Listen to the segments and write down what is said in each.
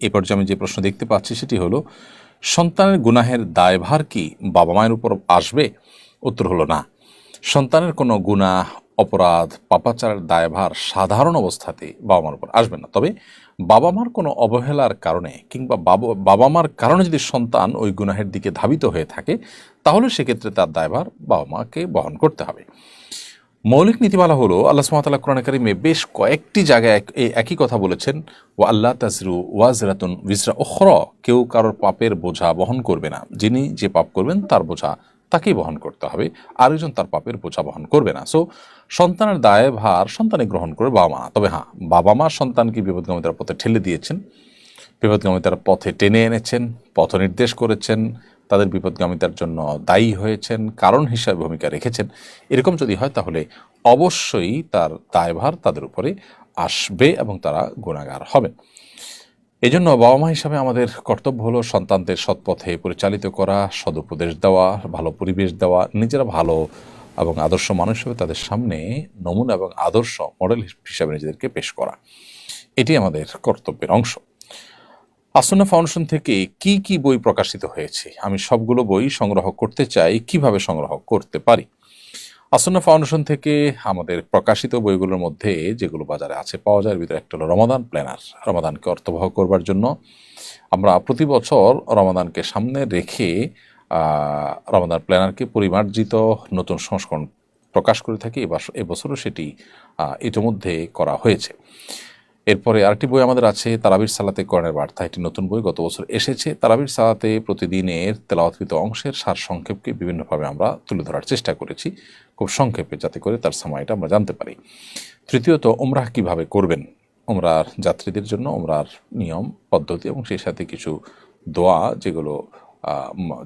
এ পর্যায়ে আমি যে প্রশ্ন দেখতে পাচ্ছি সেটি হলো, সন্তানের গুনাহের দায়ভার কি বাবা মায়ের উপর আসবে? উত্তর হলো না। সন্তানের কোনো গুনাহ, অপরাধ, পাপাচারের দায়ভার সাধারণ অবস্থাতে বাবা মার উপর আসবে না। তবে বাবা মার কোনো অবহেলার কারণে কিংবা বাবা বাবা মার কারণে যদি সন্তান ওই গুনাহের দিকে ধাবিত হয়ে থাকে, তাহলে সেক্ষেত্রে তার দায়ভার বাবা মাকে বহন করতে হবে। মৌলিক নীতিমালা হলো আল্লাহ সুমাতাল্লাহ কোরআন কারিমে বেশ কয়েকটি জায়গায় একই কথা বলেছেন ও আল্লাহ তাজরু ওয়াজরাতুন বিজরা ওখর কেউ কারোর পাপের বোঝা বহন করবে না। যিনি যে পাপ করবেন তার বোঝা তাকেই বহন করতে হবে, আরেকজন তার পাপের বোঝা বহন করবে না। সো সন্তানের দায় ভার সন্তানে গ্রহণ করে বাবা মা। তবে হ্যাঁ বাবা মা সন্তানকে বিপদগামিতার পথে ঠেলে দিয়েছেন বিপদগামিতার পথে টেনে এনেছেন পথ নির্দেশ করেছেন তাদের বিপদগামিতার জন্য দায়ী হয়েছেন, কারণ হিসাবে ভূমিকা রেখেছেন। এরকম যদি হয়, তাহলে অবশ্যই তার দায়ভার তাদের উপরে আসবে এবং তারা গুণাগার হবে। এই জন্য বাবা মা হিসাবে আমাদের কর্তব্য হলো সন্তানদের সৎপথে পরিচালিত করা, সদুপদেশ দেওয়া, ভালো পরিবেশ দেওয়া, নিজেরা ভালো এবং আদর্শ মানুষ হিসেবে তাদের সামনে নমুনা এবং আদর্শ মডেল হিসাবে নিজেদেরকে পেশ করা। এটি আমাদের কর্তব্যের অংশ। আসন্না ফাউন্ডেশন থেকে কি কি বই প্রকাশিত হয়েছে? আমি সবগুলো বই সংগ্রহ করতে চাই, কীভাবে সংগ্রহ করতে পারি? আসন্না ফাউন্ডেশন থেকে আমাদের প্রকাশিত বইগুলোর মধ্যে যেগুলো বাজারে আছে পাওয়া যায় ভিতরে একটা হলো রমাদান প্ল্যানার। রমাদানকে অর্থবহ করবার জন্য আমরা প্রতি বছর রমাদানকে সামনে রেখে রমাদান প্ল্যানারকে পরিমার্জিত নতুন সংস্করণ প্রকাশ করে থাকি। এবার, এবছরও সেটি ইতিমধ্যে করা হয়েছে। এরপরে আরেকটি বই আমাদের আছে, তারাবির সালাতে করণের বার্তা। একটি নতুন বই গত বছর এসেছে। তারাবির সালাতে প্রতিদিনের তেলাওয়াতকৃত অংশের সার সংক্ষেপকে বিভিন্নভাবে আমরা তুলে ধরার চেষ্টা করেছি, খুব সংক্ষেপে, যাতে করে তার সময়টা আমরা জানতে পারি। তৃতীয়ত ওমরাহ কীভাবে করবেন? ওমরার যাত্রীদের জন্য ওমরার নিয়ম, পদ্ধতি এবং সেই সাথে কিছু দোয়া, যেগুলো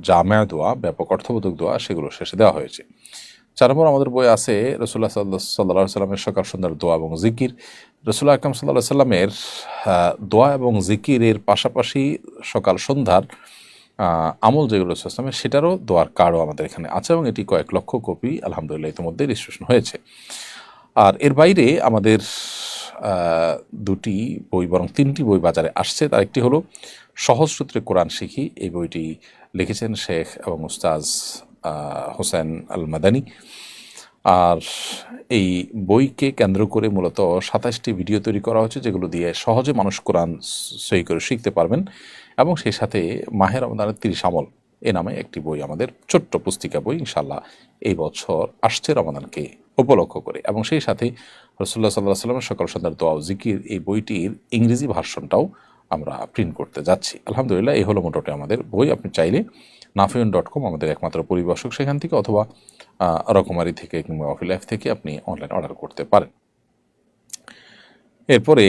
জামেয়া দোয়া, ব্যাপক অর্থবোধক দোয়া, সেগুলো শেষে দেওয়া হয়েছে। চার নম্বর আমাদের বই আছে রসুল্লাহ সাল্লাহ সাল্লাহ সাল্লামের সকাল সন্ধ্যার দোয়া এবং জিকির। রসুল্লাহ আকরম সাল্লাহ সাল্লামের দোয়া এবং জিকিরের পাশাপাশি সকাল সন্ধ্যার আমল যেগুলো ইসলামের সেটারও দোয়ার কার্ডও আমাদের এখানে আছে এবং এটি কয়েক লক্ষ কপি আলহামদুলিল্লাহ ইতিমধ্যে রেজিস্ট্রেশন হয়েছে। আর এর বাইরে আমাদের দুটি বই বরং তিনটি বই বাজারে আসছে। তার একটি হলো সহজ সূত্রে কোরআন শিখি, এই বইটি লিখেছেন শেখ এবং উস্তাজ হোসেন আল মাদানী আর এই বইকে কেন্দ্র করে মূলত সাতাশটি ভিডিও তৈরি করা হয়েছে, যেগুলো দিয়ে সহজে মানুষ কোরআন সই করে শিখতে পারবেন। এবং সেই সাথে মাহের রমদানের তিরিশ আমল, এ নামে একটি বই, আমাদের ছোট্ট পুস্তিকা বই ইনশাল্লাহ এই বছর আসছে রমাদানকে উপলক্ষ করে। এবং সেই সাথে রসুল্লাহ সাল্লাহ সাল্লামের সকাল সন্ধ্যার দোয়া জিকির, এই বইটির ইংরেজি ভার্সনটাও আমরা প্রিন্ট করতে যাচ্ছি। আলহামদুলিল্লাহ, এই হলো মোটামুটি আমাদের বই। আপনি চাইলে নাফিউন ডট কম, আমাদের একমাত্র পরিবেশক সেখান থেকে অথবা রকমারি থেকে কিংবা অফি লাইফ থেকে আপনি অনলাইন অর্ডার করতে পারেন। এরপরে,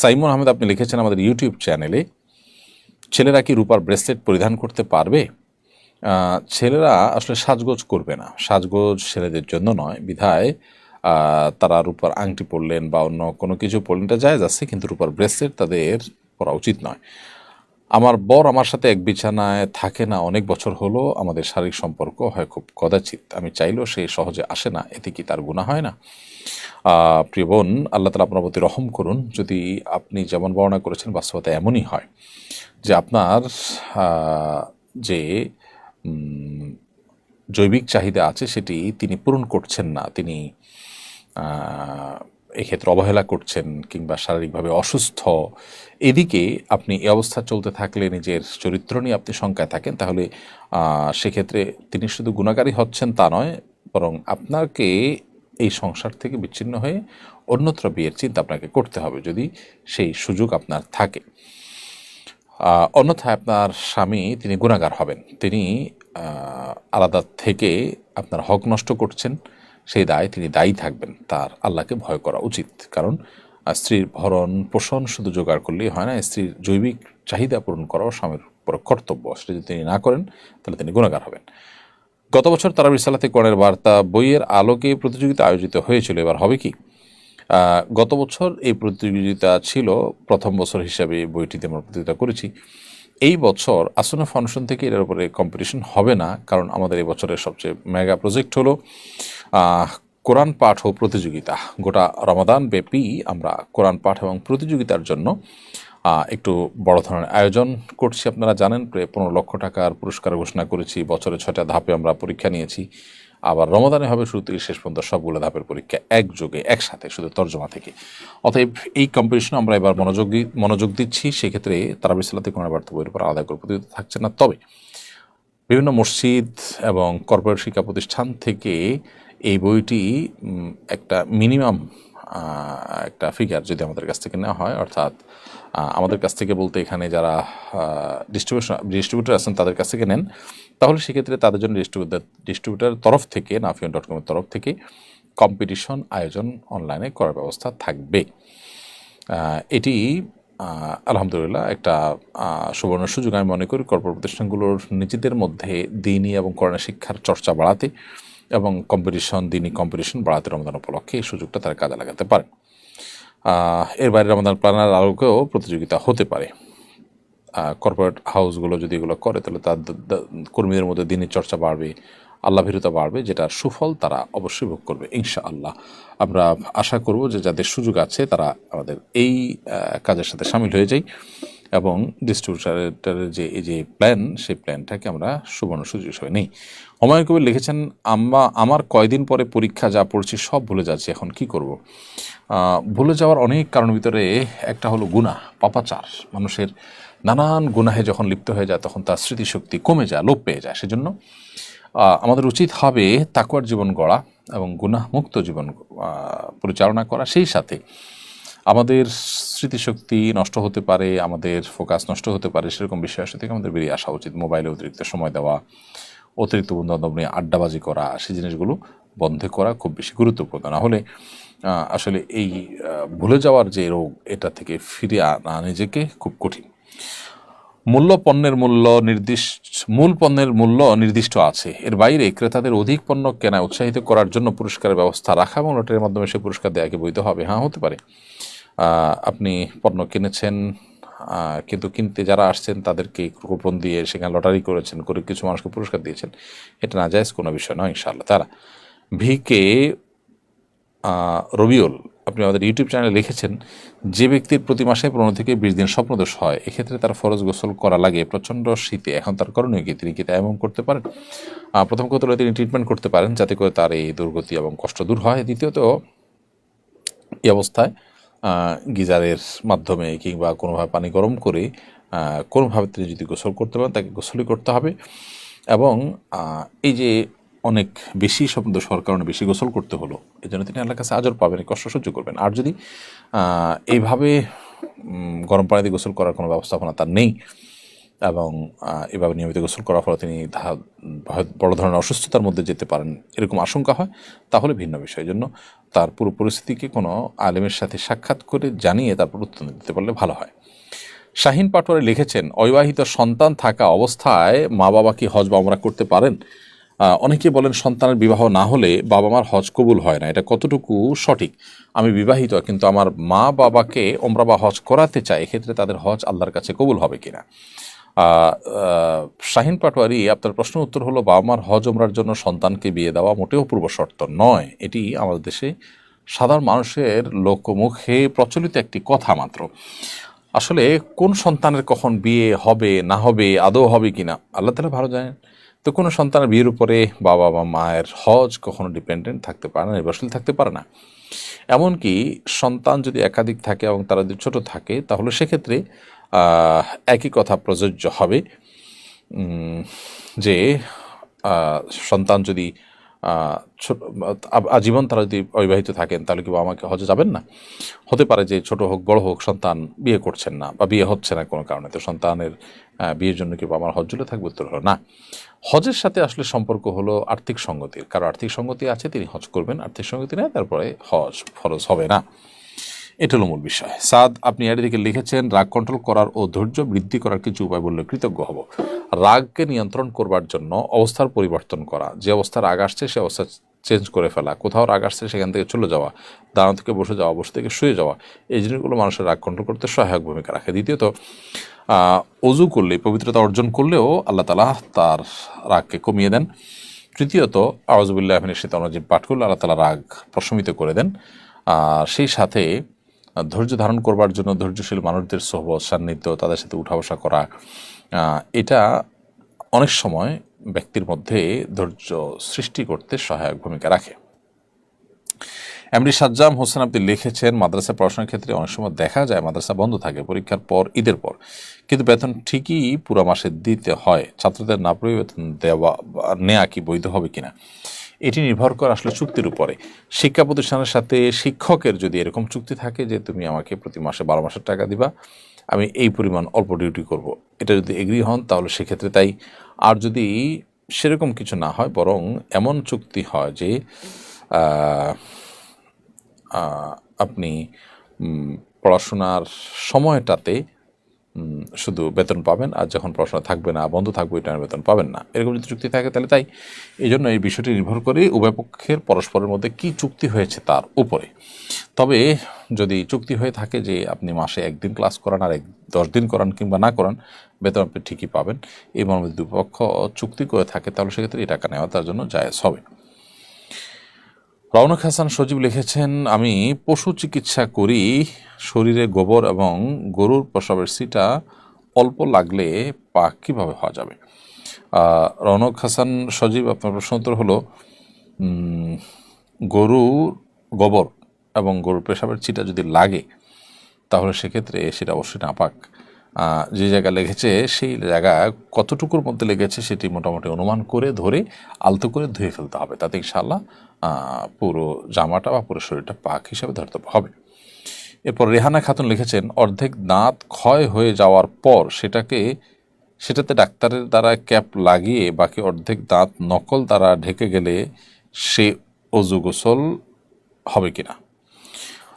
সাইমন আহমেদ, আপনি লিখেছেন আমাদের ইউটিউব চ্যানেলে, ছেলেরা কি রূপার ব্রেসলেট পরিধান করতে পারবে? ছেলেরা আসলে সাজগোজ করবে না। সাজগোজ ছেলেদের জন্য নয়। বিধায় তারা রূপার আংটি পরলেন বা অন্য কোনো কিছু পরলেন, এটা যায় যাচ্ছে কিন্তু রূপার ব্রেসলেট তাদের পরা উচিত নয়। আমার বর আমার সাথে এক বিছানায় থাকে না, অনেক বছর হলো আমাদের শারীরিক সম্পর্ক হয় খুব কদাচিত আমি চাইলেও সে সহজে আসে না, এতে কি তার গুণা হয় না? প্রিয় বোন, আল্লাহ তালা আপনার প্রতি রহম করুন। যদি আপনি যেমন বর্ণনা করেছেন, বাস্তবতা এমনই হয় যে আপনার যে জৈবিক চাহিদা আছে, সেটি তিনি পূরণ করছেন না। তিনি এক্ষেত্রে অবহেলা করছেন কিংবা শারীরিকভাবে অসুস্থ, এদিকে আপনি এই অবস্থা চলতে থাকলে নিজের চরিত্র নিয়ে আপনি শঙ্কায় থাকেন, তাহলে সেক্ষেত্রে তিনি শুধু গুণাগারী হচ্ছেন তা নয়, বরং আপনাকে এই সংসার থেকে বিচ্ছিন্ন হয়ে অন্যত্র বিয়ের চিন্তা আপনাকে করতে হবে যদি সেই সুযোগ আপনার থাকে। অন্যথায় আপনার স্বামী তিনি গুণাগার হবেন, তিনি আলাদা থেকে আপনার হক নষ্ট করছেন সেই দায় তিনি দায়ী থাকবেন, তার আল্লাহকে ভয় করা উচিত। কারণ স্ত্রীর ভরণ পোষণ শুধু জোগাড় করলেই হয় না স্ত্রীর জৈবিক চাহিদা পূরণ করাও স্বামীর উপর কর্তব্য। সেটা যদি তিনি না করেন, তাহলে তিনি গুণাগার হবেন। গত বছর তারা রিসালাতে কোরআনের বার্তা বইয়ের আলোকে প্রতিযোগিতা আয়োজিত হয়েছিল। এবার হবে কি? গত বছর এই প্রতিযোগিতা ছিল, প্রথম বছর হিসাবে বইটিতে আমরা প্রতিযোগিতা করেছি। এই বছর আসনা ফাউন্ডেশন থেকে এর উপরে কম্পিটিশন হবে না, কারণ আমাদের এই বছরের সবচেয়ে মেগা প্রজেক্ট হলো কোরআন পাঠ ও প্রতিযোগিতা। গোটা রমাদান ব্যাপী আমরা কোরআন পাঠ এবং প্রতিযোগিতার জন্য একটু বড় ধরনের আয়োজন করছি। আপনারা জানেন, প্রায় পনেরো লক্ষ টাকার পুরস্কার ঘোষণা করেছি, বছরে ছটা ধাপে আমরা পরীক্ষা নিয়েছি। আবার রমাদানে হবে শুরু থেকে শেষ পর্যন্ত সবগুলো ধাপের পরীক্ষা একযোগে, একসাথে, শুধু তর্জমা থেকে। অতএব এই কম্পিটিশনে আমরা এবার মনোযোগ মনোযোগ দিচ্ছি, সেক্ষেত্রে তারা বিশালাতে কোনো বার্তা বইয়ের উপর আলাদা করে প্রতিযোগিতা থাকছে না। তবে বিভিন্ন মসজিদ এবং কর্পোরেট শিক্ষা প্রতিষ্ঠান থেকে এই বইটি একটা মিনিমাম একটা ফিগার যদি আমাদের কাছ থেকে নেওয়া হয়, অর্থাৎ আমাদের কাছ থেকে বলতে এখানে যারা ডিস্ট্রিবিউশন ডিস্ট্রিবিউটার আছেন তাদের কাছ থেকে নেন। তাহলে সেক্ষেত্রে তাদের জন্য ডিস্ট্রিবিউটার ডিস্ট্রিবিউটারের তরফ থেকে নাফিয়ন ডট কমের তরফ থেকে কম্পিটিশন আয়োজন অনলাইনে করার ব্যবস্থা থাকবে। এটি আলহামদুলিল্লাহ একটা সুবর্ণ সুযোগ। আমি মনে করি কর্পোরেট প্রতিষ্ঠানগুলোর নিজেদের মধ্যে দিনই এবং করোনা শিক্ষার চর্চা বাড়াতে এবং কম্পিটিশন দিনই কম্পিটিশন বাড়াতে রমজান উপলক্ষে এই সুযোগটা তারা কাজে লাগাতে পারে। এর বাইরে রমজান প্ল্যানার আলোকেও প্রতিযোগিতা হতে পারে। কর্পোরেট হাউসগুলো যদি এগুলো করে, তাহলে তার কর্মীদের মধ্যে দিনের চর্চা বাড়বে, আল্লাহ ভীরতা বাড়বে, যেটার সুফল তারা অবশ্যই ভোগ করবে ইনশা আল্লাহ আমরা আশা করব যে যাদের সুযোগ আছে, তারা আমাদের এই কাজের সাথে সামিল হয়ে যাই এবং ডিস্ট্রিবিউটারের যে, এই যে প্ল্যান সেই প্ল্যানটাকে আমরা সুবর্ণ সুযোগ হিসেবে নেই। হুমায়ুন কবির লিখেছেন আমরা আমার কয়দিন পরে পরীক্ষা যা পড়ছি সব ভুলে যাচ্ছি, এখন কি করব? ভুলে যাওয়ার অনেক কারণ ভিতরে একটা হলো গুনাহ, পাপাচার। মানুষের নানান গুনাহে যখন লিপ্ত হয়ে যায়, তখন তার স্মৃতিশক্তি কমে যায়, লোপ পেয়ে যায়। সেজন্য আমাদের উচিত হবে তাকুয়ার জীবন গড়া এবং গুনাহমুক্ত জীবন পরিচালনা করা। সেই সাথে আমাদের স্মৃতিশক্তি নষ্ট হতে পারে, আমাদের ফোকাস নষ্ট হতে পারে, সেরকম বিষয়ের সাথে আমাদের বেরিয়ে আসা উচিত। মোবাইলে অতিরিক্ত সময় দেওয়া, অতিরিক্ত বন্ধু বান্ধব নিয়ে আড্ডাবাজি করা, সেই জিনিসগুলো বন্ধ করা খুব বেশি গুরুত্বপূর্ণ। না হলে আসলে এই ভুলে যাওয়ার যে রোগ, এটা থেকে ফিরে আনা নিজেকে খুব কঠিন। মূল্য পণ্যের মূল্য নির্দিষ্ট, মূল পণ্যের মূল্য নির্দিষ্ট আছে। এর বাইরে ক্রেতাদের অধিক পণ্য কেনায় উৎসাহিত করার জন্য পুরস্কারের ব্যবস্থা রাখা এবং লটারির মাধ্যমে সে পুরস্কার দেওয়াকে বৈধ হবে। হ্যাঁ হতে পারে। আপনি পণ্য কিনেছেন কিন্তু কিনতে যারা আসছেন, তাদেরকে কুপন দিয়ে সেখানে লটারি করেছেন করে কিছু মানুষকে পুরস্কার দিয়েছেন। এটা না জায়েজ কোনো বিষয় নয়, ইনশাআল্লাহ। তারা ভিকে রবিউল, আপনি আমাদের ইউটিউব চ্যানেলে লিখেছেন, যে ব্যক্তির প্রতি মাসে পনেরো থেকে বিশ দিন স্বপ্নদোষ হয়, এক্ষেত্রে তার ফরজ গোসল করা লাগে। প্রচণ্ড শীতে, এখন তার করণীয় কি? তিনি কি তা এমন করতে পারেন? প্রথম কথা তিনি ট্রিটমেন্ট করতে পারেন যাতে করে তার এই দুর্গতি এবং কষ্ট দূর হয়। দ্বিতীয়ত, এই অবস্থায় গিজারের মাধ্যমে কিংবা কোনোভাবে পানি গরম করে কোনোভাবে তিনি যদি গোসল করতে পারেন, তাকে গোসলই করতে হবে। এবং এই যে অনেক বেশি শব্দ সর কারণে বেশি গোসল করতে হলো। এই জন্য তিনি আল্লাহর কাছে আজর পাবেন কষ্ট সহ্য করবেন। আর যদি এইভাবে গরম পানি দিয়ে গোসল করার কোনো ব্যবস্থাপনা তার নেই এবং এভাবে নিয়মিত গোসল করার ফলে তিনি বড় ধরনের অসুস্থতার মধ্যে যেতে পারেন, এরকম আশঙ্কা হয়, তাহলে ভিন্ন বিষয়। জন্য তার পুরো পরিস্থিতিকে কোনো আলেমের সাথে সাক্ষাৎ করে জানিয়ে তারপর উত্তর দিতে পারলে ভালো হয়। শাহিন পাটোয়ারি লিখেছেন, অবিবাহিত সন্তান থাকা অবস্থায় মা বাবা কি হজ বা ওমরা করতে পারেন? অনেকে বলেন সন্তানের বিবাহ না হলে বাবা মার হজ কবুল হয় না। এটা কতটুকু সঠিক? আমি বিবাহিত, কিন্তু আমার মা বাবাকে ওমরা বা হজ করাতে চাই এক্ষেত্রে তাদের হজ আল্লাহর কাছে কবুল হবে কিনা? শাহিন পাটোয়ারি, আপনার প্রশ্ন উত্তর হলো বাবা মার হজ ওমরার জন্য সন্তানকে বিয়ে দেওয়া মোটেও পূর্ব শর্ত নয়। এটি আমাদের দেশে সাধারণ মানুষের লোকমুখে প্রচলিত একটি কথা মাত্র। আসলে কোন সন্তানের কখন বিয়ে হবে, না হবে, আদৌ হবে কিনা? আল্লাহ তালা ভালো জানেন। তো কোনো সন্তানের বিয়ের উপরে বাবা বা মায়ের হজ কখনো ডিপেন্ডেন্ট থাকতে পারে না, নির্ভরশীল থাকতে পারে না। এমনকি সন্তান যদি একাধিক থাকে এবং তারা যদি ছোটো থাকে, তাহলে সেক্ষেত্রে একই কথা প্রযোজ্য হবে যে সন্তান যদি আজীবন তারা যদি অবিবাহিত থাকেন, তাহলে কি আমাকে মাকে হজে যাবেন না? হতে পারে যে ছোট হোক, বড় হোক, সন্তান বিয়ে করছেন না বা বিয়ে হচ্ছে না কোনো কারণে, তো সন্তানের বিয়ের জন্য কি আমার মার হজ জুলে থাকবে? উত্তর হলো না। হজের সাথে আসলে সম্পর্ক হলো আর্থিক সঙ্গতির। কারও আর্থিক সঙ্গতি আছে, তিনি হজ করবেন, আর্থিক সঙ্গতি নেই তারপরে হজ ফরজ হবে না। এটা হলো মূল বিষয়। সাদ, আপনি এর দিকে লিখেছেন, রাগ কন্ট্রোল করার ও ধৈর্য বৃদ্ধি করার কিছু উপায় বললে কৃতজ্ঞ হব। রাগকে নিয়ন্ত্রণ করবার জন্য অবস্থার পরিবর্তন করা। যে অবস্থা রাগ আসছে, সে অবস্থা চেঞ্জ করে ফেলা। কোথাও রাগ আসছে, সেখান থেকে চলে যাওয়া। দাঁড়ানো থেকে বসে যাওয়া, বসে থেকে শুয়ে যাওয়া। এই জিনিসগুলো মানুষের রাগ কন্ট্রোল করতে সহায়ক ভূমিকা রাখে। দ্বিতীয়ত অজু করলে, পবিত্রতা অর্জন করলেও আল্লাহ তালা তার রাগকে কমিয়ে দেন। তৃতীয়ত আওয়াজবুল্লাহ শীত অনুজীব পাঠ করলে আল্লাহ তালা রাগ প্রশমিত করে দেন। সেই সাথে ধৈর্য ধারণ করবার জন্য ধৈর্যশীল মানুষদের সহবত, সান্নিধ্য, তাদের সাথে উঠা বসা করা এটা অনেক সময় ব্যক্তির মধ্যে ধৈর্য সৃষ্টি করতে সহায়ক ভূমিকা রাখে। এমডি সাজ্জাম হোসেন আপনি লিখেছেন, মাদ্রাসা পড়াশোনার ক্ষেত্রে অনেক সময় দেখা যায় মাদ্রাসা বন্ধ থাকে, পরীক্ষার পর, ঈদের পর। কিন্তু বেতন ঠিকই পুরো মাসে দিতে হয়। ছাত্রদের না পড়ে বেতন দেওয়া নেওয়া কি বৈধ হবে কিনা? এটি নির্ভর করে আসলে চুক্তির উপরে। শিক্ষা প্রতিষ্ঠানের সাথে শিক্ষকের যদি এরকম চুক্তি থাকে যে তুমি আমাকে প্রতি মাসে বারো মাসের টাকা দিবা, আমি এই পরিমাণ অল্প ডিউটি করব। এটা যদি এগ্রি হন, তাহলে সেক্ষেত্রে তাই। আর যদি সেরকম কিছু না হয়, বরং এমন চুক্তি হয় যে আপনি পড়াশোনার সময়টাতে শুধু বেতন পাবেন আর যখন পড়াশোনা থাকবে না, বন্ধ থাকবে, ওই টাইমে বেতন পাবেন না। এরকম যদি চুক্তি থাকে, তাহলে তাই। এই জন্য এই বিষয়টি নির্ভর করে উভয় পক্ষের পরস্পরের মধ্যে কি চুক্তি হয়েছে তার উপরে। তবে যদি চুক্তি হয়ে থাকে যে আপনি মাসে একদিন ক্লাস করান আর এক, দশ দিন করান কিংবা না করান, বেতন আপনি ঠিকই পাবেন। এই মর্মে দুপক্ষ চুক্তি করে থাকে, তাহলে সেক্ষেত্রে এই টাকা নেওয়া তার জন্য জায়জ হবে। রৌনক হাসান সজীব লিখেছেন, আমি পশু চিকিৎসা করি শরীরে গোবর এবং গরুর প্রসবের সিটা অল্প লাগলে পাক কীভাবে হওয়া যাবে? রৌনক হাসান সজীব, আপনার প্রশ্ন উত্তর হলো গরুর গোবর এবং গরুর পেশাবের চিটা যদি লাগে, তাহলে সেক্ষেত্রে সেটা অবশ্যই নাপাক। যে জায়গা লেগেছে, সেই জায়গা কতটুকুর মধ্যে লেগেছে সেটি মোটামুটি অনুমান করে ধরে আলতো করে ধুয়ে ফেলতে হবে। তাতে ইনশাল্লাহ পুরো জামাটা বা পুরো শরীরটা পাক হিসাবে ধরতে হবে। এরপর রেহানা খাতুন লিখেছেন, অর্ধেক দাঁত ক্ষয় হয়ে যাওয়ার পর সেটাকে, সেটাতে ডাক্তারের দ্বারা ক্যাপ লাগিয়ে বাকি অর্ধেক দাঁত নকল দ্বারা ঢেকে গেলে সে অজু গোসল হবে কিনা?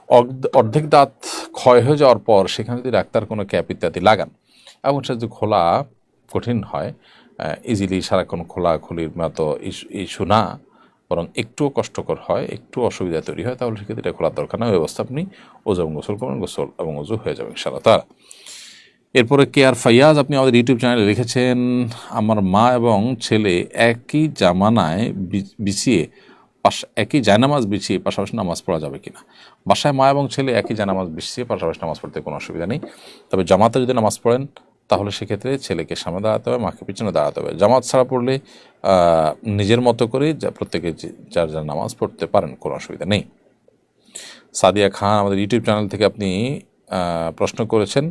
অর্ধ- অর্ধেক দাঁত ক্ষয় হয়ে যাওয়ার পর সেখানে যদি ডাক্তার কোনো ক্যাপ ইত্যাদি লাগান, এবং সেটা যদি খোলা কঠিন হয় ইজিলি সারাক্ষণ খোলা খুলির মতো ইস্যু না বরং একটুও কষ্টকর হয় একটু অসুবিধা তৈরি হয়, তাহলে সেক্ষেত্রে এটা খোলার দরকার না। ওই অবস্থা আপনি ওজু এবং গোসল করবেন, গোসল এবং ওজু হয়ে যাবে ইনশাআল্লাহ। তারা এরপরে কে আর ফাইয়াজ, আপনি আমাদের ইউটিউব চ্যানেলে লিখেছেন আমার মা এবং ছেলে একই জামানায় বিছিয়ে পাশ, একই জায়নামাজ বিছিয়ে পাশাপাশি নামাজ পড়া যাবে কিনা? বাসায় মা এবং ছেলে একই জায়নামাজ বিছিয়ে পাশাপাশি নামাজ পড়তে কোনো অসুবিধা নেই। তবে জামাতে যদি নামাজ পড়েন তাহলে সেক্ষেত্রে ছেলেকে সামনে দাঁড়াতে হবে, মাকে পিছনে দাঁড়াতে হবে। জামাত ছাড়া পড়লে নিজের মতো করে যা, প্রত্যেকে যার যার নামাজ পড়তে পারেন, কোনো অসুবিধা নেই। সাদিয়া খান আমাদের ইউটিউব চ্যানেল থেকে আপনি প্রশ্ন করেছেন,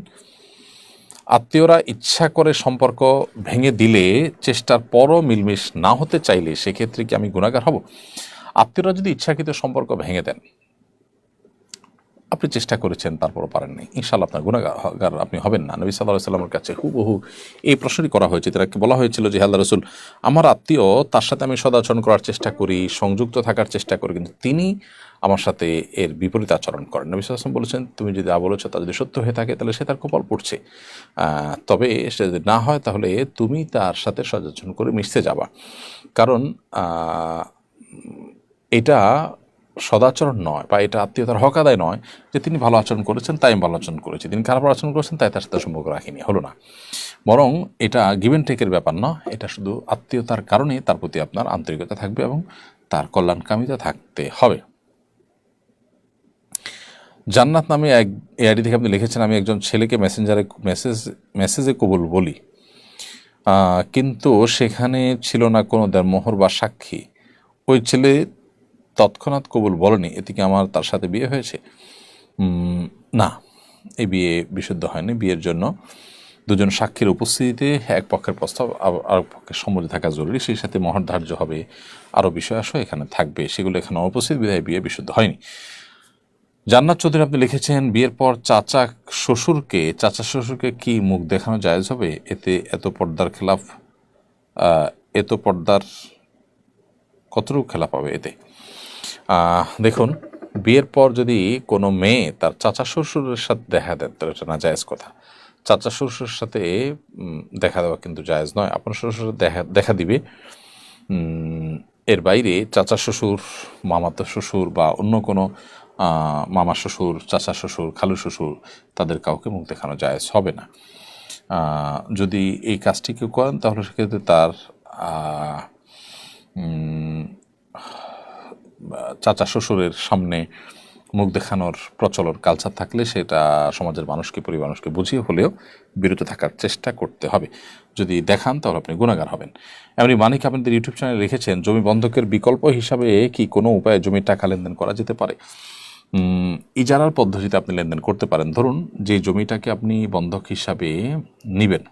আত্মীয়রা ইচ্ছা করে সম্পর্ক ভেঙে দিলে চেষ্টার পরও মিলমিশ না হতে চাইলে সেক্ষেত্রে কি আমি গুণাগার হব? আত্মীয়রা যদি ইচ্ছাকৃত সম্পর্ক ভেঙে দেন আপনি চেষ্টা করেছেন, তারপরও পারেননি। ইনশাল্লাহ আপনার গুণাগার আপনি হবেন না। নবী সাল্লাহ সাল্লামের কাছে হুবহু এই প্রশ্নটি করা হয়েছে। তাকে বলা হয়েছিল যে আল্লাহ রসুল, আমার আত্মীয়, তার সাথে আমি সদাচরণ করার চেষ্টা করি, সংযুক্ত থাকার চেষ্টা করি, কিন্তু তিনি আমার সাথে এর বিপরীত আচরণ করেন। নবী সাল্লাম বলেছেন, তুমি যদি আ বলেছ তা যদি সত্য হয়ে থাকে, তাহলে সে তার কপাল পড়ছে। তবে সে যদি না হয়, তাহলে তুমি তার সাথে সদাচরণ করে মিশতে যাবা। কারণ এটা সদাচরণ নয়, বা এটা আত্মীয়তার হক আদায় নয় যে তিনি ভালো আচরণ করেছেন, তাই ভালো আচরণ করেছি। তিনি খারাপ আচরণ করেছেন, তাই তার সাথে সম্পর্ক রাখিনি, হলো না। বরং এটা গিভেন টেকের ব্যাপার না, এটা শুধু আত্মীয়তার কারণে তার প্রতি আপনার আন্তরিকতা থাকবে এবং তার কল্যাণকামিতা থাকতে হবে। জান্নাত নামে এক এআইডি থেকে আপনি লিখেছেন, আমি একজন ছেলেকে মেসেঞ্জারে মেসেজ মেসেজে কবুল বলি। কিন্তু সেখানে ছিল না কোনো মোহর বা সাক্ষী। ওই ছেলে তৎক্ষণাৎ কবুল বলেনি, এতে কি আমার তার সাথে বিয়ে হয়েছে? না, এই বিয়ে বিশুদ্ধ হয়নি। বিয়ের জন্য দুজন সাক্ষীর উপস্থিতিতে এক পক্ষের প্রস্তাব, আর- পক্ষের সম্মতি থাকা জরুরি। সেই সাথে মহর ধার্য হবে আরও বিষয় আসো, এখানে থাকবে। সেগুলো এখানে অনুপস্থিত, বিধায় বিয়ে বিশুদ্ধ হয়নি। জান্নাত চৌধুরী আপনি লিখেছেন, বিয়ের পর চাচা শ্বশুরকে চাচা শ্বশুরকে কি মুখ দেখানো জায়জ হবে? এতে এত পর্দার খেলাফ এত পর্দার কতটুকু খেলাফ হবে এতে? দেখুন, বিয়ের পর যদি কোনো মেয়ে তার চাচা শ্বশুরের সাথে দেখা দেন তাহলে এটা না জায়েজ কথা। চাচা শ্বশুরের সাথে দেখা দেওয়া কিন্তু জায়েজ নয়। আপনার শ্বশুর দেখা দেখা দিবে। এর বাইরে চাচা শ্বশুর, মামাতো শ্বশুর বা অন্য কোনো মামা শ্বশুর, চাচা শ্বশুর, খালু শ্বশুর, তাদের কাউকে মুখ দেখানো জায়েজ হবে না। যদি এই কাজটি কেউ করেন, তাহলে সেক্ষেত্রে তার চাচা শ্বশুরের সামনে মুখ দেখানোর প্রচলন কালচার থাকলে সেটা সমাজের মানুষকে, পরিবার মানুষকে বুঝিয়ে হলেও বিরত থাকার চেষ্টা করতে হবে। যদি দেখান তাহলে আপনি গুণাগার হবেন। এমনি মানিক আপনাদের ইউটিউব চ্যানেলে রেখেছেন, জমি বন্ধকের বিকল্প হিসাবে কি কোনো উপায়ে জমির টাকা লেনদেন করা যেতে পারে? ইজারার পদ্ধতিতে আপনি লেনদেন করতে পারেন। ধরুন যে জমিটাকে আপনি বন্ধক হিসাবে নেবেন,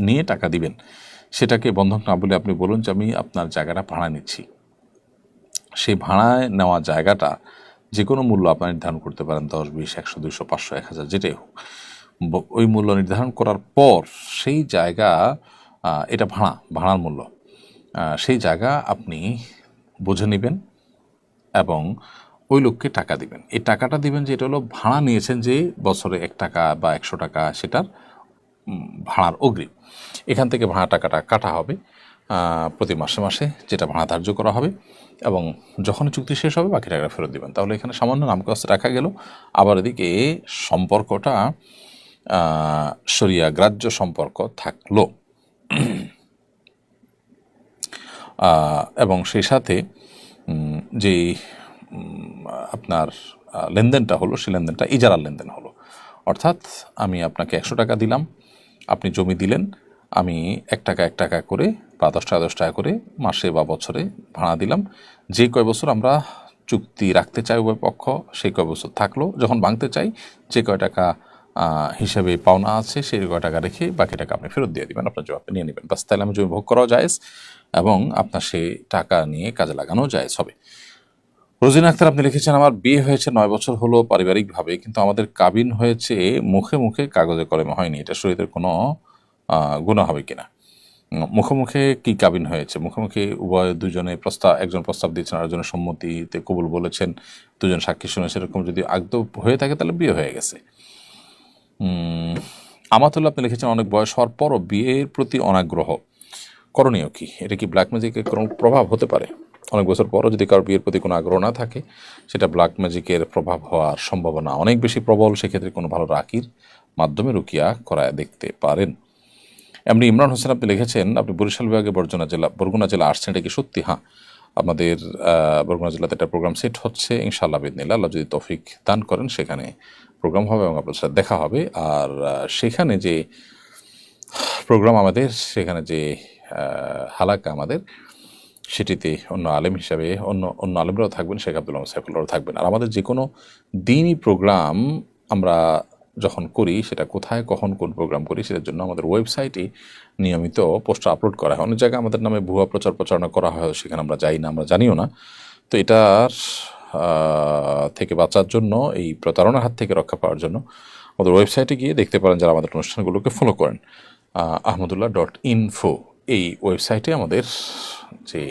নিয়ে টাকা দিবেন। সেটাকে বন্ধক না বলে আপনি বলুন যে, আমি আপনার জায়গাটা ভাড়া নিচ্ছি। সেই ভাড়ায় নেওয়া জায়গাটা যে কোনো মূল্য আপনি নির্ধারণ করতে পারেন দশ, বিশ, একশো, দুইশো, পাঁচশো, এক হাজার, যেটাই হোক। ওই মূল্য নির্ধারণ করার পর সেই জায়গা এটা ভাড়া, ভাড়ার মূল্য। সেই জায়গা আপনি বুঝে নেবেন এবং ওই লোককে টাকা দিবেন। এই টাকাটা দিবেন যে এটা হলো ভাড়া নিয়েছেন যে বছরে এক টাকা বা একশো টাকা সেটার ভাড়ার অগ্রিম। এখান থেকে ভাড়া টাকাটা কাটা হবে। প্রতি মাসে মাসে যেটা ভাড়া ধার্য করা হবে এবং যখন চুক্তি শেষ হবে বাকি টাকাটা ফেরত দিবেন। তাহলে এখানে সামান্য নামকাস্ত রাখা গেল। আবার এদিকে সম্পর্কটা সরিয়া গ্রাহ্য সম্পর্ক থাকল। এবং সেই সাথে যে আপনার লেনদেনটা হলো, সেই লেনদেনটা ইজারার লেনদেন হলো। অর্থাৎ আমি আপনাকে একশো টাকা দিলাম, আপনি জমি দিলেন আমি এক টাকা এক টাকা করে বা দশ টাকা দশ টাকা করে মাসে বা বছরে ভাড়া দিলাম। যে কয় বছর আমরা চুক্তি রাখতে চাই উভয় পক্ষ সেই কয় বছর থাকল। যখন ভাঙতে চাই, যে কয় টাকা হিসেবে পাওনা আছে সেই কয় টাকা রেখে বাকি টাকা আপনি ফেরত দিয়ে দিবেন। আপনার জবাব নিয়ে নেবেন। বাস, তাহলে আমি জমি ভোগ করাও যায় এবং আপনার সেই টাকা নিয়ে কাজে লাগানো যায় হবে। রোজিনা আক্তার, আপনি লিখেছেন, আমার বিয়ে হয়েছে, নয় বছর হলো পারিবারিকভাবে, কিন্তু আমাদের কাবিন হয়েছে, মুখে মুখে কাগজে কলমে হয়নি। এটা শরীরের কোনো গুণা হবে কিনা? উম, মুখে মুখে কি কাবিন হয়েছে? মুখে মুখে উভয় দুজনে প্রস্তাব একজন প্রস্তাব দিয়েছেন আরেকজনের সম্মতিতে কবুল বলেছেন দুজন সাক্ষী শুনেছে এরকম যদি আগদ হয়ে থাকে তাহলে বিয়ে হয়ে গেছে। আমাতুল্লাহ আপনি লিখেছেন অনেক বয়স হওয়ার পরও বিয়ের প্রতি অনাগ্রহ। করণীয় কি? এটা কি ব্ল্যাক ম্যাজিকের কোনো প্রভাব হতে পারে? অনেক বছর পরও যদি কারোর বিয়ের প্রতি কোনো আগ্রহ না থাকে সেটা ব্ল্যাক ম্যাজিকের প্রভাব হওয়ার সম্ভাবনা অনেক বেশি প্রবল সেক্ষেত্রে কোনো ভালো রাকির মাধ্যমে রুকিয়া করায় দেখতে পারেন। এমনি ইমরান হোসেন আপনি লিখেছেন, আপনি বরিশাল বিভাগে বরগুনা জেলা বরগুনা জেলা আসছেন এটা কি সত্যি? হ্যাঁ। আমাদের বরগুনা জেলাতে একটা প্রোগ্রাম সেট হচ্ছে, ইনশাআল্লাহ বিদিনিল্লাহ। আল্লাহ যদি তফিক দান করেন, সেখানে প্রোগ্রাম হবে এবং আপনার সাথে দেখা হবে। আর সেখানে যে প্রোগ্রাম আমাদের, সেখানে যে হালাকা আমাদের, সেটিতে অন্য আলেম হিসাবে অন্য অন্য আলেমরাও থাকবেন, শেখ আব্দুল্লাহ সাইফুল্লাহও থাকবেন। আর আমাদের যে কোনো দিনই প্রোগ্রাম আমরা যখন করি, সেটা কোথায়, কখন, কোন প্রোগ্রাম করি, সেটার জন্য আমাদের ওয়েবসাইটে নিয়মিত পোস্টার আপলোড করা হয়। অনেক জায়গায় আমাদের নামে ভুয়া প্রচার প্রচারণা করা হয় সেখানে আমরা যাই না, আমরা জানিও না। তো এটার থেকে বাঁচার জন্য, এই প্রতারণার হাত থেকে রক্ষা পাওয়ার জন্য আমাদের ওয়েবসাইটে গিয়ে দেখতে পারেন যারা আমাদের অনুষ্ঠানগুলোকে ফলো করেন। আহমদুল্লাহ ডট ইনফো এই ওয়েবসাইটে আমাদের যে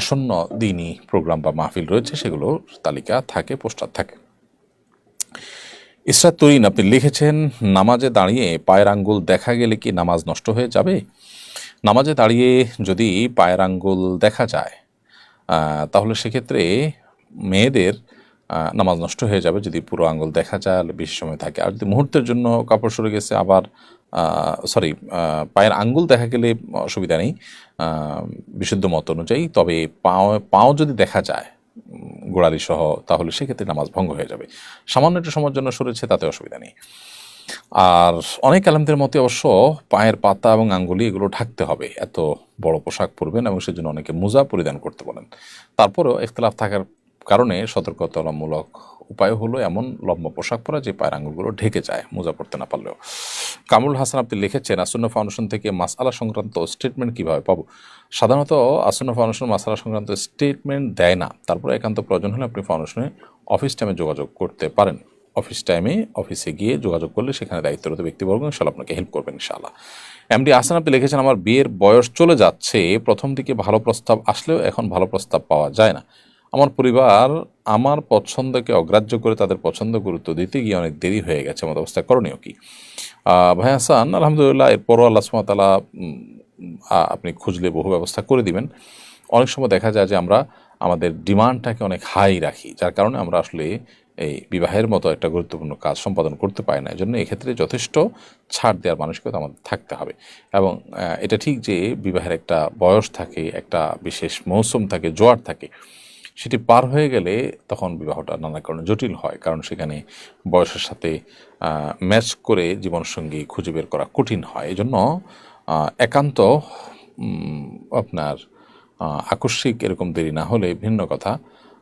আসন্ন দিনই প্রোগ্রাম বা মাহফিল রয়েছে, সেগুলোর তালিকা থাকে পোস্টার থাকে। ইসরাত তরিন, আপনি লিখেছেন, নামাজে দাঁড়িয়ে পায়ের আঙ্গুল দেখা গেলে কি নামাজ নষ্ট হয়ে যাবে? নামাজে দাঁড়িয়ে যদি পায়ের আঙ্গুল দেখা যায় তাহলে সেক্ষেত্রে মেয়েদের নামাজ নষ্ট হয়ে যাবে যদি পুরো আঙ্গুল দেখা যায়, বেশি সময় থাকে। আর যদি মুহূর্তের জন্য কাপড় সরে গেছে, আবার সরি পায়ের আঙ্গুল দেখা গেলে অসুবিধা নেই বিশুদ্ধ মত অনুযায়ী, তবে পাও পাও যদি দেখা যায় গোড়ালি সহ তাহলে সেক্ষেত্রে নামাজ ভঙ্গ হয়ে যাবে। সামান্য একটু সময়ের জন্য সরেছে, তাতে অসুবিধা নেই। আর অনেক আলমদের মতে অবশ্য পায়ের পাতা এবং আঙ্গুলি এগুলো ঢাকতে হবে। এত বড় পোশাক পরবেন এবং সেজন্য অনেকে মোজা পরিধান করতে বলেন। তারপরেও ইখতলাফ থাকার কারণে সতর্কতামূলক উপায় হলো এমন লম্বা পোশাক পরা যে পায়ের আঙুলগুলো ঢেকে যায়, মোজা পড়তে না পারলেও। কামরুল হাসান আপনি লিখেছেন, আসন্ন ফাউন্ডেশন থেকে মাসালা সংক্রান্ত স্টেটমেন্ট কীভাবে পাবো? সাধারণত আসন্ন ফাউন্ডেশন মাসালা সংক্রান্ত স্টেটমেন্ট দেয় না। তারপরে একান্ত প্রয়োজন হলে আপনি ফাউন্ডেশনে অফিস টাইমে যোগাযোগ করতে পারেন। অফিস টাইমে অফিসে গিয়ে যোগাযোগ করলে সেখানে দায়িত্বরত ব্যক্তিবর্গ ইনশাল্লাহ আপনাকে হেল্প করবেন ইনশাআল্লাহ। এমডি আসান আপনি লিখেছেন, আমার বিয়ের বয়স চলে যাচ্ছে, প্রথম দিকে ভালো প্রস্তাব আসলেও এখন ভালো প্রস্তাব পাওয়া যায় না। আমার পরিবার আমার পছন্দকে অগ্রাহ্য করে তাদের পছন্দ গুরুত্ব দিতে গিয়ে অনেক দেরি হয়ে গেছে। আমার অবস্থা করণীয় কি? ভাই হাসান, আলহামদুলিল্লাহ, এরপরও আল্লাহ সুমতালা আপনি খুঁজলে বহু ব্যবস্থা করে দিবেন। অনেক সময় দেখা যায় যে আমরা আমাদের ডিমান্ডটাকে অনেক হাই রাখি, যার কারণে আমরা আসলে এই বিবাহের মতো একটা গুরুত্বপূর্ণ কাজ সম্পাদন করতে পারি না। এজন্য এক্ষেত্রে যথেষ্ট ছাড় দেওয়ার মানসিকতা আমাদের থাকতে হবে। এবং এটা ঠিক যে বিবাহের একটা বয়স থাকে, একটা বিশেষ মৌসুম থাকে, জোয়ার থাকে। সেটি পার হয়ে গেলে তখন বিবাহটা নানা কারণে জটিল হয়, কারণ সেখানে বয়সের সাথে ম্যাচ করে জীবনসঙ্গী খুঁজে বের করা কঠিন হয়। এই জন্য একান্ত আপনার আকস্মিক এরকম দেরি না হলে ভিন্ন কথা,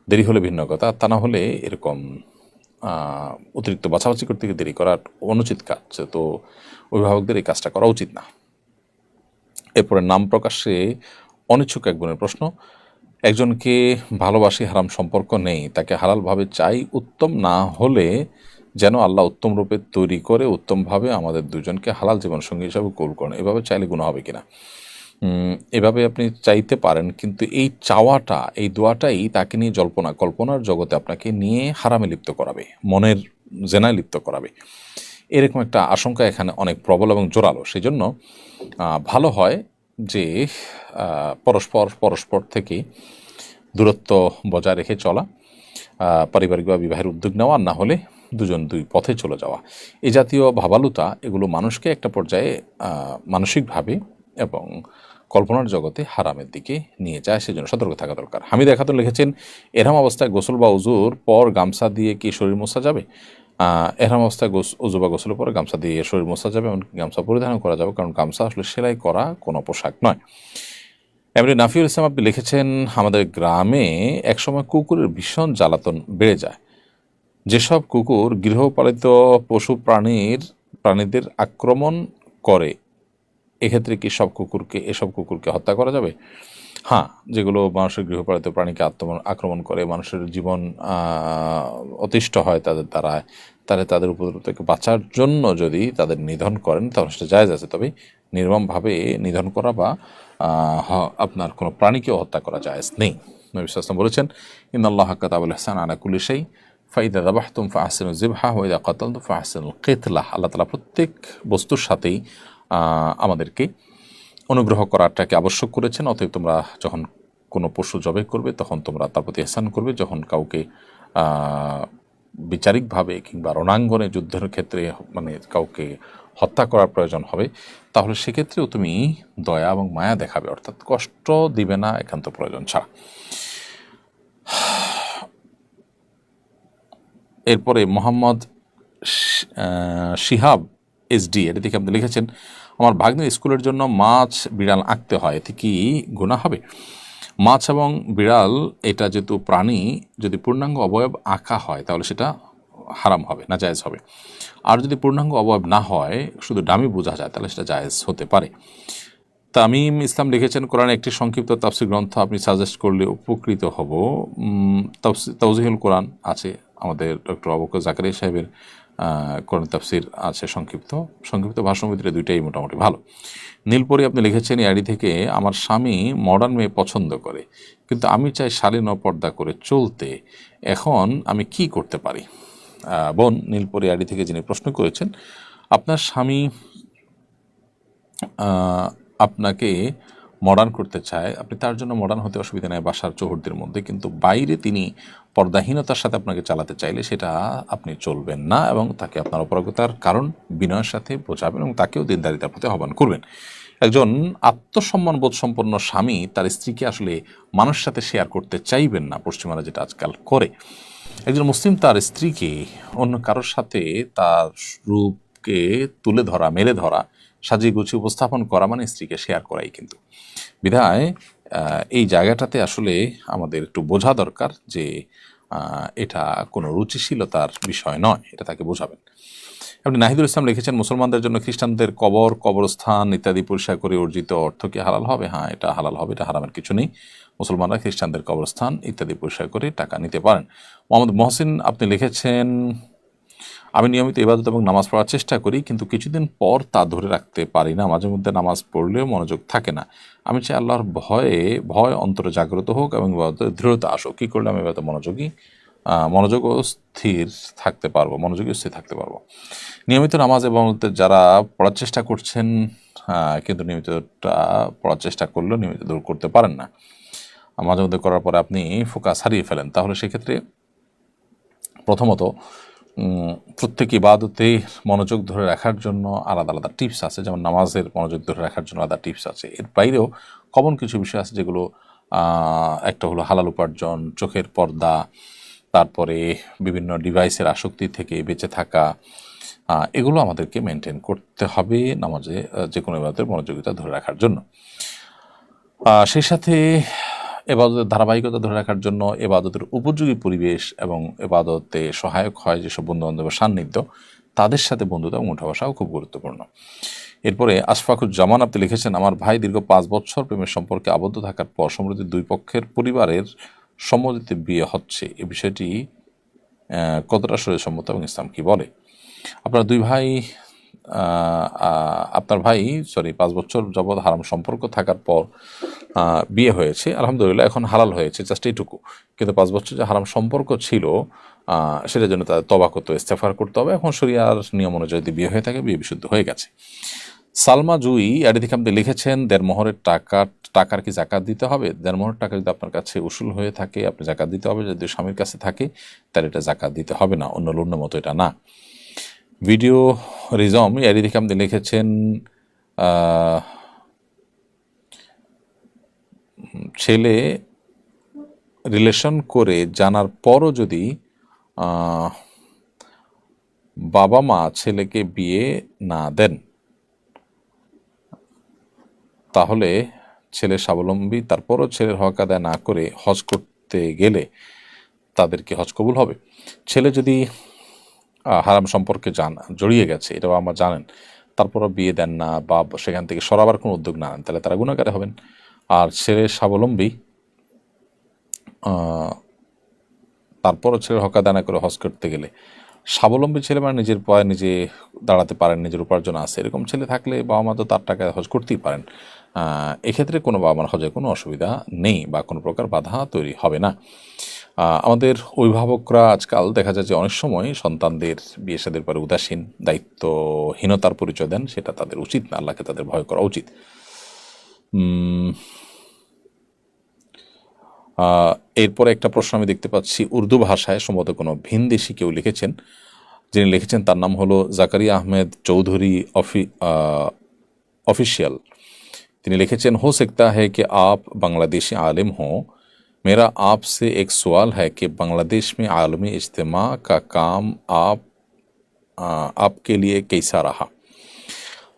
দেরি হলে ভিন্ন কথা, তা না হলে এরকম অতিরিক্ত বাছাবাছি করতে গিয়ে দেরি করার অনুচিত কাজ। তো অভিভাবকদের এই কাজটা করা উচিত না। এরপরে নাম প্রকাশে অনিচ্ছুক এক প্রশ্ন একজনকে ভালোবাসি, হারাম সম্পর্ক নেই, তাকে হালালভাবে চাই, উত্তম না হলে যেন আল্লাহ উত্তম রূপে তৈরি করে, উত্তমভাবে আমাদের দুজনকে হালাল জীবনসঙ্গী হিসাবে কবুল করেন। এভাবে চাইলে গুণ হবে কিনা? এভাবে আপনি চাইতে পারেন, কিন্তু এই চাওয়াটা, এই দোয়াটাই তাকে নিয়ে জল্পনা, কল্পনার জগতে আপনাকে নিয়ে হারামে লিপ্ত করাবে, মনের জেনায় লিপ্ত করাবে। এরকম একটা আশঙ্কা এখানে অনেক প্রবল এবং জোরালো। সেই জন্য ভালো হয় যে পরস্পর পরস্পর থেকে দূরত্ব বজায় রেখে চলা পারিবারিক বা বিবাহের উদ্যোগ নেওয়া, না হলে দুজন দুই পথে চলে যাওয়া। এ জাতীয় ভাবালুতা এগুলো মানুষকে একটা পর্যায়ে মানসিকভাবে এবং কল্পনার জগতে হারামের দিকে নিয়ে যায়, সেজন্য সতর্ক থাকা দরকার। হামিদ খাতুন লিখেছেন, এরম অবস্থায় গোসল বা উজুর পর গামছা দিয়ে কি শরীর মোছা যাবে? আহ, এরম অবস্থায় গোস- উজু বা গোসলের পরে গামছা দিয়ে শরীর মোছা যাবে এমনকি গামছা পরিধান করা যাবে কারণ গামছা আসলে সেলাই করা কোনো পোশাক নয়। এমনি নাফিউল ইসলাম আপনি লিখেছেন আমাদের গ্রামে একসময় কুকুরের ভীষণ জ্বালাতন বেড়ে যায়। যেসব কুকুর গৃহপালিত পশু প্রাণীর প্রাণীদের আক্রমণ করে এক্ষেত্রে কি সব কুকুরকে এসব কুকুরকে হত্যা করা যাবে? হ্যাঁ যেগুলো মানুষের গৃহপালিত প্রাণীকে আত্মন আক্রমণ করে মানুষের জীবন অতিষ্ঠ হয় তাদের দ্বারা তাহলে তাদের উপদ্রব থেকে বাঁচার জন্য যদি তাদের নিধন করেন, তাহলে সেটা জায়জ আছে। তবে নির্মমভাবে নিধন করা বা আপনার কোনো প্রাণীকেও হত্যা করা জায়েজ নেই। নবী বলেছেন ইন আল্লাহ কাতাবুল হাসান আলা কুলি সেই ফাইদা দাবাহতুম ফাহসিন জিবহা ওয়াইদা কাতালতুম ফাহসিন কেতলাহ আল্লাহ তালা প্রত্যেক বস্তুর সাথেই আমাদেরকে অনুগ্রহ করাটাকে আবশ্যক করেছেন। অতএব তোমরা যখন কোনো পশু জবে করবে, তখন তোমরা তার প্রতি করবে। যখন কাউকে বিচারিকভাবে কিংবা রণাঙ্গনে যুদ্ধের ক্ষেত্রে মানে কাউকে হত্যা করার প্রয়োজন হবে, তাহলে সেক্ষেত্রেও তুমি দয়া এবং মায়া দেখাবে, অর্থাৎ কষ্ট দিবে না, একান্ত প্রয়োজন ছাড়া। এরপরে মোহাম্মদ শিহাব এসডি এটা থেকে আপনি লিখেছেন, আমার ভাগ্নের স্কুলের জন্য মাছ বিড়াল আঁকতে হয়, এতে কি গুণা হবে? মাছ এবং বিড়াল, এটা যেহেতু প্রাণী, যদি পূর্ণাঙ্গ অবয়ব আঁকা হয়, তাহলে সেটা হারাম হবে, না জায়েজ হবে। আর যদি পূর্ণাঙ্গ অবয়ব না হয়, শুধু ডামি বোঝা যায়, তাহলে সেটা জায়েজ হতে পারে। তামিম ইসলাম লিখেছেন, কোরআন একটি সংক্ষিপ্ত তাফসির গ্রন্থ আপনি সাজেস্ট করলে উপকৃত হব। তাওজিহুল কোরআন আছে, আমাদের ডক্টর অবকর জাকারিয়া সাহেবের কোরআন তাফসির আছে সংক্ষিপ্ত। সংক্ষিপ্ত ভাষণ ভিতরে দুইটাই মোটামুটি ভালো। নীলপরি আপনি লিখেছেন এই থেকে, আমার স্বামী মডার্ন মেয়ে পছন্দ করে, কিন্তু আমি চাই শালীন পর্দা করে চলতে। এখন আমি কি করতে পারি? বোন, নীলপরি আইডি থেকে যিনি প্রশ্ন করেছেন, আপনার স্বামী আপনাকে মডার্ন করতে চায়, আপনি তার জন্য মডার্ন হতে অসুবিধা নেই বাসার চৌহদ্দির মধ্যে, কিন্তু বাইরে তিনি পর্দাহীনতার সাথে আপনাকে চালাতে চাইলে সেটা আপনি চলবেন না এবং তাকে আপনার অপরাগতার কারণ, বিনয়ের সাথে বোঝাবেন এবং তাকেও দিনদারিতার প্রতি আহ্বান করবেন। একজন আত্মসম্মান বোধ সম্পন্ন স্বামী তার স্ত্রীকে আসলে মানুষের সাথে শেয়ার করতে চাইবেন না, পশ্চিমারা যেটা আজকাল করে। একজন মুসলিম তার স্ত্রীকে অন্য কারোর সাথে তার রূপকে তুলে ধরা, মেলে ধরা সাজিয়ে গুছিয়ে উপস্থাপন করা মানে স্ত্রীকে শেয়ার করাই কিন্তু। বিধায় এই জায়গাটাতে আসলে আমাদের একটু বোঝা দরকার যে এটা কোনো রুচিশীলতার বিষয় নয়, এটা তাকে বোঝাবেন। আপনি নাহিদুল ইসলাম লিখেছেন, মুসলমানদের জন্য খ্রিস্টানদের কবর, কবরস্থান ইত্যাদি পরিষ্কার করে অর্জিত অর্থ কি হালাল হবে? হ্যাঁ এটা হালাল হবে, এটা হারামের কিছু নেই। মুসলমানরা খ্রিস্টানদের কবরস্থান ইত্যাদি পরিষ্কার করে টাকা নিতে পারেন। মোহাম্মদ মহসিন আপনি লিখেছেন আমি নিয়মিত ইবাদত এবং নামাজ পড়ার চেষ্টা করি, কিন্তু কিছুদিন পর তা ধরে রাখতে পারি না। মাঝে মধ্যে নামাজ পড়লেও মনোযোগ থাকে না। আমি চাই আল্লাহর ভয়ে, ভয় অন্তরে জাগ্রত হোক এবং ইবাদতের দৃঢ়তা আসুক। কী করলে আমি এবার মনোযোগী মনোযোগ স্থির থাকতে পারব, মনোযোগী স্থির থাকতে পারব। নিয়মিত নামাজ এবং যারা পড়ার চেষ্টা করছেন কিন্তু নিয়মিতটা পড়ার চেষ্টা করলেও নিয়মিত দূর করতে পারেন না। মাঝে মধ্যে করার পরে আপনি ফোকাস হারিয়ে ফেলেন। তাহলে সেক্ষেত্রে প্রথমত প্রত্যেক ইবাদতে মনোযোগ ধরে রাখার জন্য আলাদা আলাদা টিপস আছে। যেমন নামাজের মনোযোগ ধরে রাখার জন্য আলাদা টিপস আছে। এর বাইরেও কমন কিছু বিষয় আছে যেগুলো একটা হলো হালাল উপার্জন, চোখের পর্দা, তারপরে বিভিন্ন ডিভাইসের আসক্তি থেকে বেঁচে থাকা এগুলো আমাদেরকে মেনটেন করতে হবে নামাজে যে কোনো এবাদতের মনোযোগিতা ধরে রাখার জন্য। সেই সাথে এবাদতের ধারাবাহিকতা ধরে রাখার জন্য এবাদতের উপযোগী পরিবেশ এবং এবাদতে সহায়ক হয় যেসব বন্ধু বান্ধবের সান্নিধ্য, তাদের সাথে বন্ধুতা এবং উঠা বসাও খুব গুরুত্বপূর্ণ। এরপরে আশফাকুজ্জামান আপনি লিখেছেন, আমার ভাই দীর্ঘ পাঁচ বছর প্রেমের সম্পর্কে আবদ্ধ থাকার পর সম্প্রতি দুই পক্ষের পরিবারের সম্মতিতে বিয়ে হচ্ছে। এ বিষয়টি কতটা সম্মত এবং ইসলাম কি বলে? আপনার দুই ভাই আপনার ভাই সরি পাঁচ বছর যাবৎ হারাম সম্পর্ক থাকার পর বিয়ে হয়েছে। আলহামদুলিল্লাহ, এখন হালাল হয়েছে, জাস্ট এইটুকু। কিন্তু পাঁচ বছর যে হারাম সম্পর্ক ছিল সেটার জন্য তাদের তবা করতে ইস্তেফার করতে হবে। এখন শরিয়ার নিয়ম অনুযায়ী যদি বিয়ে হয়ে থাকে, বিয়ে বিশুদ্ধ হয়ে গেছে। সালমা জুই আপনি লিখেছেন দেড়মোহরের টাকা, টাকার কি জাকাত দিতে হবে? দেড়মোহর টাকা যদি আপনার কাছে উসুল হয়ে থাকে, আপনি জাকাত দিতে হবে। যদি স্বামীর কাছে থাকে, তাহলে এটা জাকাত দিতে হবে না, অন্য লোনের মতো এটা না। ভিডিও রিজম আরিদিক আপনি লিখেছেন ছেলে রিলেশন করে জানার পরও যদি বাবা মা ছেলেকে বিয়ে না দেন, তাহলে ছেলে স্বাবলম্বী, তারপরও ছেলের হক আদায় না করে হজ করতে গেলে তাদেরকে হজ কবুল হবে। ছেলে যদি হারাম সম্পর্কে জান জড়িয়ে গেছে, এটাও আমার জানেন। তারপরও বিয়ে দেন না বা সেখান থেকে সরাবার কোনো উদ্যোগ না নেন, তাহলে তারা গুণাকারে হবেন। আর ছেলে স্বাবলম্বী তারপরও ছেলের হক আদায় না করে হজ করতে গেলে, স্বাবলম্বী ছেলে মানে নিজের পায়ে নিজে দাঁড়াতে পারেন, নিজের উপার্জন আছে, এরকম ছেলে থাকলে বাবা মা তো তার টাকা হজ করতেই পারেন। এক্ষেত্রে কোনো বাবা মার হজে কোনো অসুবিধা নেই বা কোনো প্রকার বাধা তৈরি হবে না। আমাদের অভিভাবকরা আজকাল দেখা যায় যে অনেক সময় সন্তানদের বিয়ে সাদের পরে উদাসীন, দায়িত্বহীনতার পরিচয় দেন, সেটা তাদের উচিত না, আল্লাহকে তাদের ভয় করা উচিত। এরপরে একটা প্রশ্ন আমি দেখতে পাচ্ছি, উর্দু ভাষায় সম্ভবত কোনো ভিনদেশি কেউ লিখেছেন, যিনি লিখেছেন তার নাম হলো জাকারিয়া আহমেদ চৌধুরী অফি অফিসিয়াল। তিনি লিখেছেন, হো সেক্তা হে কে আপ বাংলাদেশি আলেম হো मेरा आपसे एक सवाल है कि बांग्लादेश में आलमी इज्तिमा का काम आप आ, आपके लिए कैसा रहा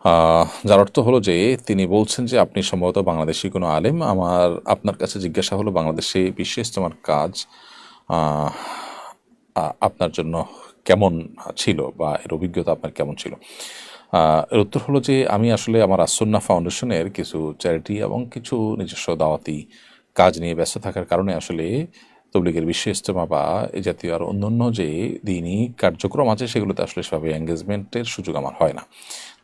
আহ, যার অর্থ হলো যে তিনি বলছেন যে আপনি সম্ভবত বাংলাদেশি কোনো আলেম আমার আপনার কাছে জিজ্ঞাসা হলো বাংলাদেশে বিশ্ব ইজতেমার কাজ আহ, আ- আপনার জন্য কেমন ছিল বা এর অভিজ্ঞতা আপনার কেমন ছিল আহ, এর উত্তর হলো যে আমি আসলে আমার আসন্না ফাউন্ডেশনের কিছু চ্যারিটি এবং কিছু নিজস্ব দাওয়াতি কাজ নিয়ে ব্যস্ত থাকার কারণে আসলে তবলিগের বিশ্ব ইজতেমা বা এই জাতীয় আর অন্যান্য যে দিনই কার্যক্রম আছে সেগুলোতে আসলে সেভাবে এঙ্গেজমেন্টের সুযোগ আমার হয় না।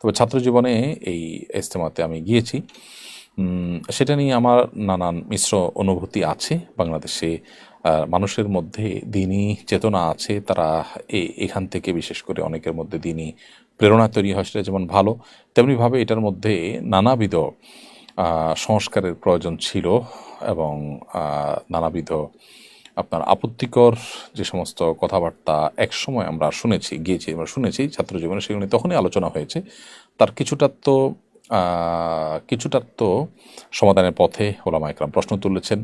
তবে ছাত্র জীবনে এই ইজতেমাতে আমি গিয়েছি। সেটা নিয়ে আমার নানান মিশ্র অনুভূতি আছে। বাংলাদেশে মানুষের মধ্যে দিনই চেতনা আছে। তারা এ- এখান থেকে বিশেষ করে অনেকের মধ্যে দিনই প্রেরণা তৈরি হয়, সেটা যেমন ভালো, তেমনিভাবে এটার মধ্যে নানাবিধ সংস্কারের প্রয়োজন ছিল এবং নানাবিধ আপনার আপত্তিকর যে সমস্ত কথাবার্তা একসময় আমরা শুনেছি, গিয়েছি, আমরা শুনেছি ছাত্র জীবনে সেগুলো তখনই আলোচনা হয়েছে। তার কিছুটা তো কিছুটা তো সমাধানের পথে ওলামা একরাম প্রশ্ন তুলেছেন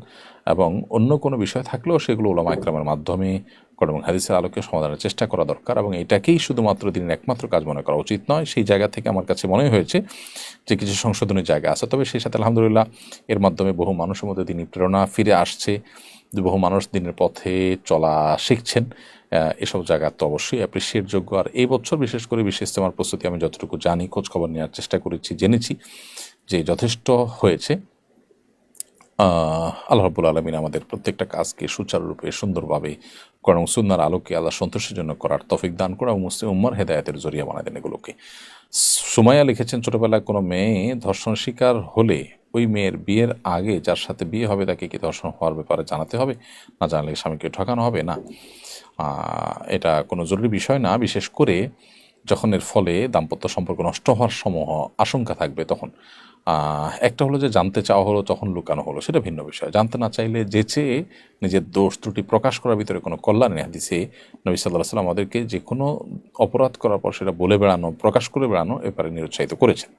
এবং অন্য কোনো বিষয় থাকলেও সেগুলো ওলামা একরামের মাধ্যমে কোরআন এবং হাদিসের আলোকে সমাধানের চেষ্টা করা দরকার এবং এটাকেই শুধুমাত্র দিনের একমাত্র কাজ মনে করা উচিত নয়। সেই জায়গা থেকে আমার কাছে মনে হয়েছে যে কিছু সংশোধনের জায়গা আছে। তবে সেই সাথে আলহামদুলিল্লাহ এর মাধ্যমে বহু মানুষের মধ্যে তিনি প্রেরণা ফিরে আসছে। বহু মানুষ দিনের পথে চলা শিখছেন। এসব জায়গা তো অবশ্যই অ্যাপ্রিসিয়েট যোগ্য। আর এই বছর বিশেষ করে বিশেষ ইস্তেমার প্রস্তুতি আমি যতটুকু জানি খোঁজখবর নেওয়ার চেষ্টা করেছি জেনেছি যে যথেষ্ট হয়েছে। আহ, আল্লাহ রব্বুল আলমিন আমাদের প্রত্যেকটা কাজকে সুচারুরূপে সুন্দরভাবে কোরআন সুন্নার আলোকে আল্লাহ সন্তোষের জন্য করার তফিক দান করা এবং মুসলিম উম্মার হেদায়তের জরিয়া বানায় দেন এগুলোকে। সুমাইয়া লিখেছেন, ছোটবেলায় কোনো মেয়ে ধর্ষণ শিকার হলে ওই মেয়ের বিয়ের আগে যার সাথে বিয়ে হবে তাকে কি ধর্ষণ হওয়ার ব্যাপারে জানাতে হবে? না জানালে স্বামীকে ঠকানো হবে? না। এটা কোনো জরুরি বিষয় না। বিশেষ করে যখন এর ফলে দাম্পত্য সম্পর্ক নষ্ট হওয়ার সমূহ আশঙ্কা থাকবে তখন একটা হলো যে জানতে চাওয়া হলো, তখন লুকানো হলো, সেটা ভিন্ন বিষয়। জানতে না চাইলে যে চেয়ে নিজের দোষ ত্রুটি প্রকাশ করার ভিতরে কোনো কল্যাণ নেই হাদিসে। নবী সাল্লাহ সাল্লাম আমাদেরকে যে কোনো অপরাধ করার পর সেটা বলে বেড়ানো, প্রকাশ করে বেড়ানো এবারে নিরুৎসাহিত করেছেন।